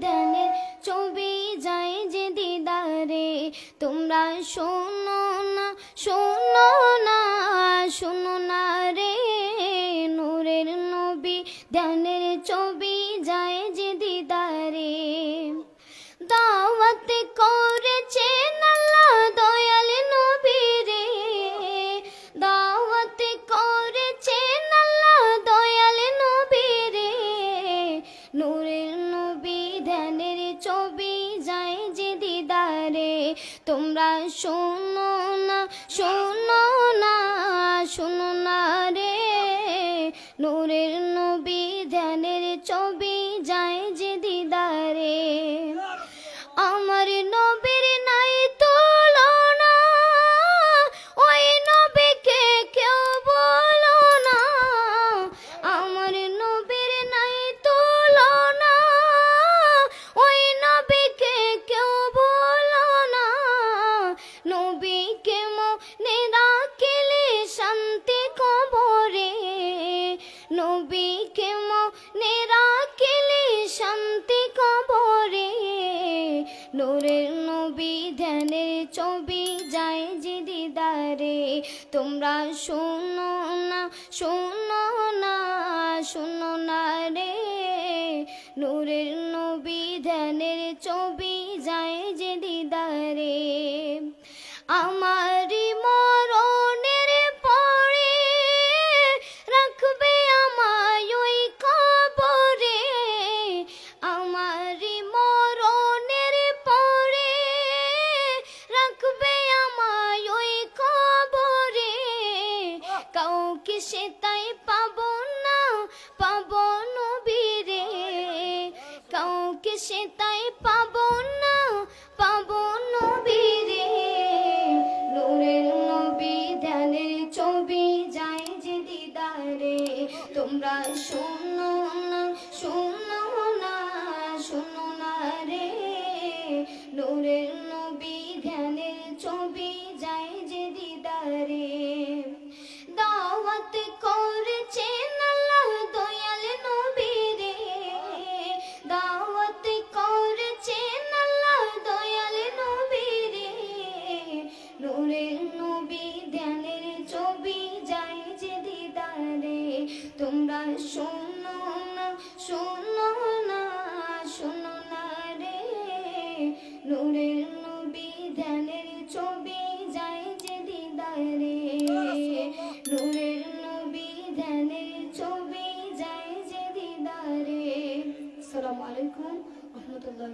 ধ্যানের ছবি যায় যে দিদারে। তোমরা শোনো না শোনো না শোনো না রে। নূরের নবী ধ্যানের ছবি যায় যে দিদারে। দাওয়াত দয়াল নবী রে। নূরের ধ্যানের ছবি যায় যে দিদারে। তোমরা শোনো না শোনো না শোনো না রে। নূরের নবী ধ্যানের ছবি নবীকে মনে রাখলে শান্তি কবরে। নূরের নবী ধ্যানের ছবি যায় যে দিদারে। তোমরা শোনো না শোনো না শোনো না রে। নূরের নবী ধ্যানের ছবি যায় যে দিদারে। আমারি কাউকে সে তাই পাব না, পাব নবীরে। কাউকে সে তাই পাব না, পাব নবীরে। নূরের নবী ধ্যানের ছবি যায় যে দিদারে। তোমরা শোনো না, শোনো তোমরা শোনো না শোনো না শোনো না রে। নূরের নবী ধ্যানের ছবি যায় যে দিদারে নূরের নবী ধ্যানের ছবি যায় যে দিদারে আসসালামু আলাইকুম, রহমতুল্লাহ